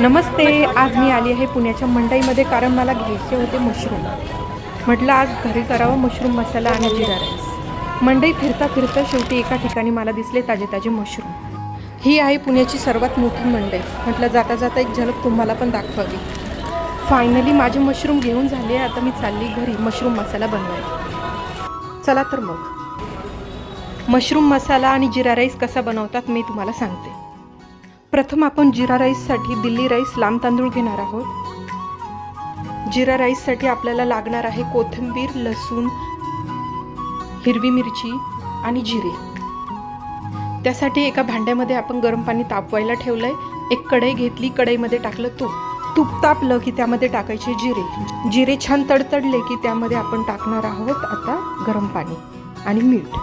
नमस्ते आज मी आली आहे पुण्याच्या मंडईमध्ये कारण मला घ्यायचे होते मशरूम म्हटलं आज घरी करावं मशरूम मसाला आणि जिरा राईस मंडई फिरता फिरता शेवटी एका ठिकाणी मला दिसले ताजे ताजे मशरूम ही आहे पुण्याची सर्वात मोठी मंडई. म्हटलं जाता जाता एक झलक तुम्हाला पण दाखवावी. फायनली माझे मशरूम घेऊन झाले आता मी चालली घरी मशरूम मसाला बनवायला. चला तर मग. मशरूम मसाला आणि जिरा राईस कसा बनवतात मी तुम्हाला सांगते. प्रथम आपण जिरा राईससाठी दिल्ली राईस लांब तांदूळ घेणार आहोत. जिरा राईससाठी आपल्याला लागणार आहे कोथिंबीर लसूण हिरवी मिरची आणि जिरे. त्यासाठी एका भांड्यामध्ये आपण गरम पाणी तापवायला ठेवलं आहे एक कढई घेतली कढईमध्ये टाकलं तूप. तूप तापलं की त्यामध्ये टाकायचे जिरे. जिरे छान तडतडले की त्यामध्ये आपण टाकणार आहोत आता गरम पाणी आणि मीठ.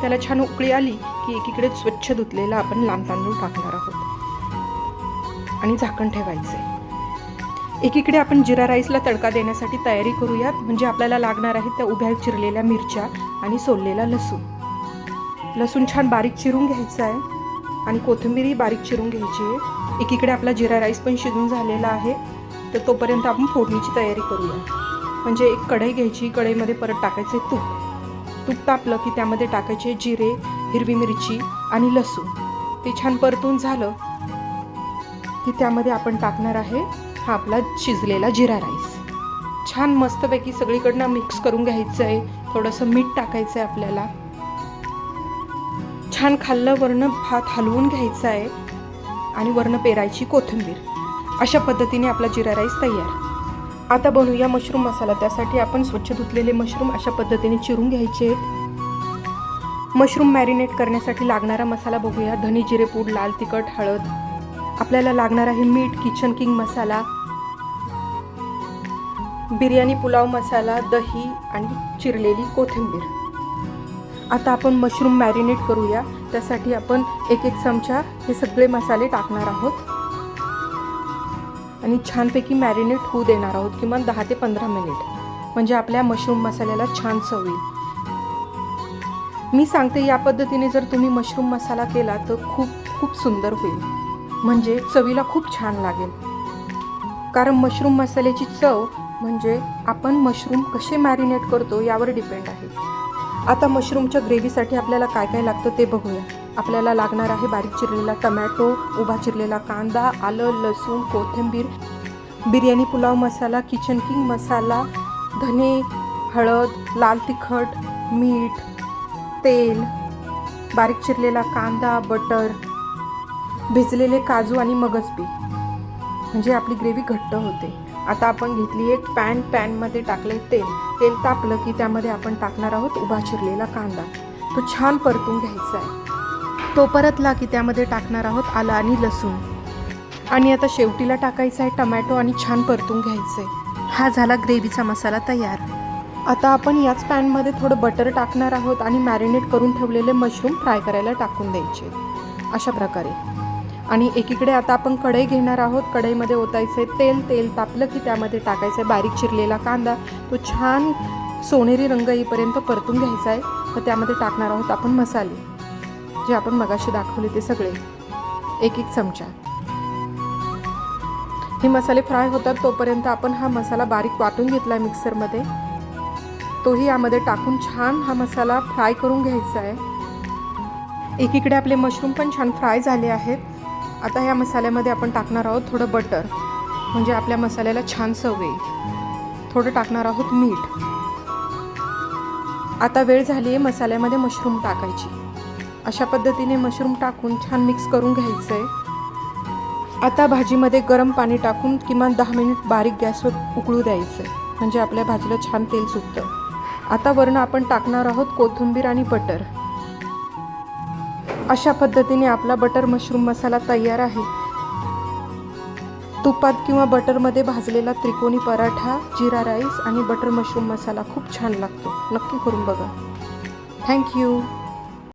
त्याला छान उकळी आली की एकीकडे स्वच्छ धुतलेला आपण लांब तांदूळ टाकणार आहोत. आणि झाकण ठेवायचे. एकीकडे आपण जिरा राईसला तडका देण्यासाठी तयारी करूयात म्हणजे आपल्याला लागणार आहेत त्या उभ्या चिरलेल्या मिरच्या आणि सोललेला लसूण. लसूण छान बारीक चिरून घ्यायचा आहे आणि कोथिंबीरही बारीक चिरून घ्यायची आहे. एकीकडे आपला जिरा राईस पण शिजून झालेला आहे तर तोपर्यंत आपण फोडणीची तयारी करूया. म्हणजे एक कढई घ्यायची कढईमध्ये परत टाकायचे तूप. तूप तापलं की त्यामध्ये टाकायचे जिरे हिरवी मिरची आणि लसूण. ते छान परतून झालं की त्यामध्ये आपण टाकणार आहे हा आपला शिजलेला जिरा राईस. छान मस्तपैकी सगळीकडनं मिक्स करून घ्यायचं आहे. थोडंसं मीठ टाकायचं आहे आपल्याला. छान खाल्लं वर्ण भात हलवून घ्यायचा आहे आणि वर्ण पेरायची कोथिंबीर. अशा पद्धतीने आपला जिरा राईस तयार. आता बनवूया मशरूम मसाला. त्यासाठी आपण स्वच्छ धुतलेले मशरूम अशा पद्धतीने चिरून घ्यायचे. आहेत मशरूम मॅरिनेट करण्यासाठी लागणारा मसाला बघूया. धनी जिरे पूड लाल तिखट हळद. आपल्याला लागणार आहे मीठ किचन किंग मसाला बिर्याणी पुलाव मसाला दही आणि चिरलेली कोथिंबीर. आता आपण मशरूम मॅरिनेट करूया. त्यासाठी आपण एक एक चमचा हे सगळे मसाले टाकणार आहोत. आणि छानपैकी मॅरिनेट होऊ देणार आहोत किमान दहा ते पंधरा मिनिट. म्हणजे आपल्या मशरूम मसाल्याला छान चव येईल. मी सांगते या पद्धतीने जर तुम्ही मशरूम मसाला केला तर खूप खूप सुंदर होईल. म्हणजे चवीला खूप छान लागेल. कारण मशरूम मसाल्याची चव म्हणजे आपण मशरूम कसे मॅरिनेट करतो यावर डिपेंड आहे. आता मशरूमच्या ग्रेव्हीसाठी आपल्याला काय काय लागतं ते बघूया. आपल्याला लागणार आहे बारीक चिरलेला टमॅटो उभा चिरलेला कांदा आलं लसूण कोथिंबीर बिर्याणी पुलाव मसाला किचन किंग मसाला धने हळद लाल तिखट मीठ तेल बारीक चिरलेला कांदा बटर भिजलेले काजू आणि मगज बी म्हणजे आपली ग्रेव्ही घट्ट होते. आता आपण घेतली एक पॅन पॅनमध्ये टाकले तेल. तेल तापलं की त्यामध्ये आपण टाकणार आहोत उभा चिरलेला कांदा. तो छान परतून घ्यायचा आहे. तो परतला की त्यामध्ये टाकणार आहोत आलं आणि लसूण. आणि आता शेवटीला टाकायचा आहे टमॅटो आणि छान परतून घ्यायचं आहे हा झाला ग्रेव्हीचा मसाला तयार. आता आपण याच पॅनमध्ये थोडं बटर टाकणार आहोत आणि मॅरिनेट करून ठेवलेले मशरूम फ्राय करायला टाकून द्यायचे. अशा प्रकारे. आणि एकीकडे आता आपण कढई घेणार आहोत. कढईमध्ये ओतायचे तेल. तेल तापलं की त्यामध्ये टाकायचं आहे बारीक चिरलेला कांदा. तो छान सोनेरी रंग येईपर्यंत परतून घ्यायचा आहे तर त्यामध्ये टाकणार आहोत आपण मसाले. जे आपण मगाशी दाखवले ते सगळे. एक एक चमचा. हे मसाले फ्राय होतात तोपर्यंत आपण हा मसाला बारीक वाटून घेतला आहे मिक्सरमध्ये. तोही यामध्ये टाकून छान हा मसाला फ्राय करून घ्यायचा आहे एकीकडे आपले मशरूम पण छान फ्राय झाले आहेत. आता ह्या मसाल्यामध्ये आपण टाकणार आहोत थोडं बटर. म्हणजे आपल्या मसाल्याला छान सवय थोडं टाकणार आहोत मीठ. आता वेळ झाली आहे मसाल्यामध्ये मशरूम टाकायची. अशा पद्धतीने मशरूम टाकून छान मिक्स करून घ्यायचं आहे आता भाजीमध्ये गरम पाणी टाकून किमान दहा मिनिट बारीक गॅसवर उकळू द्यायचं आहे म्हणजे आपल्या भाजीला छान तेल सुटतं. आता वरनं आपण टाकणार आहोत कोथिंबीर आणि बटर. अशा पद्धतीने आपला बटर मशरूम मसाला तयार आहे. तुपात किंवा बटरमध्ये भाजलेला त्रिकोणी पराठा जिरा राईस आणि बटर मशरूम मसाला खूप छान लागतो. नक्की करून बघा. थँक्यू